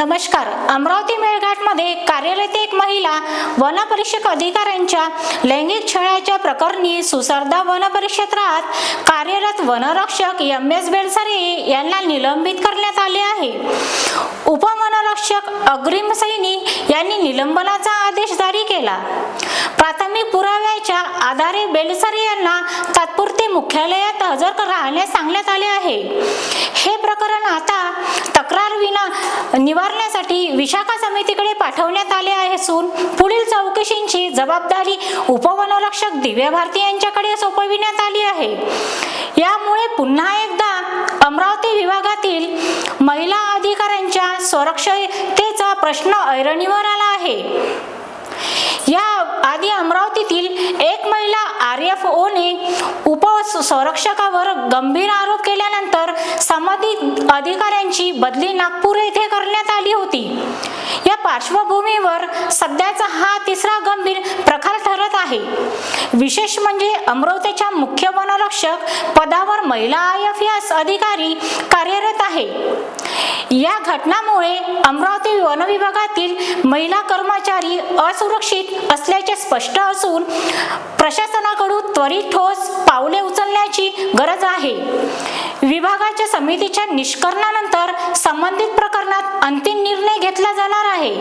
नमस्कार. अमरावती मेळघाटमध्ये कार्यरत एक महिला वनपरिषद अधिकाऱ्यांच्या लैंगिक छळाच्या प्रकरणी सुसरदा वनपरिक्षेत्रात कार्यरत वनरक्षक एम एस बेलसरे यांना निलंबित करण्यात आले आहे. उपवनरक्षक अग्रिम सैनी यांनी निलंबनाचा आदेश जारी केला. प्राथमिक पुराव्याच्या आधारे बेलसरे यांना तात्पुरते मुख्यालयात हजर राहण्यास सांगण्यात आले आहे. हे प्रकरण आता निवारण्यासाठी विशाखा समितीकडे पाठवण्यात आले असून पुढील चौकशींची जबाबदारी उपवनरक्षक दिव्या भारती यांच्याकडे सोपविण्यात आली आहे. यामुळे पुन्हा एकदा अमरावती विभागातील महिला अधिकाऱ्यांच्या सुरक्षतेचा प्रश्न ऐरणीवर आला आहे. या आधी अमरावतीतील एक महिला आर एफ ओने संरक्षकावर गंभीर आरोप केल्यानंतर संबंधित अधिकाऱ्यांची बदली नागपूर येथे करण्यात आली होती. या पार्श्वभूमीवर सध्याचा हा तिसरा गंभीर प्रकार ठरत आहे. विशेष म्हणजे अमरावतीच्या मुख्य वनरक्षक पदावर महिला आय एफ एस अधिकारी कार्यरत आहे. या घटनामुळे अमरावती वनविभागातील महिला कर्मचारी असुरक्षित असल्याचे स्पष्ट असून प्रशासनाकडून त्वरित ठोस पावले उचलण्याची गरज आहे. विभागाच्या समितीच्या निष्कर्णानंतर संबंधित प्रकरणात अंतिम निर्णय घेतला जाणार आहे.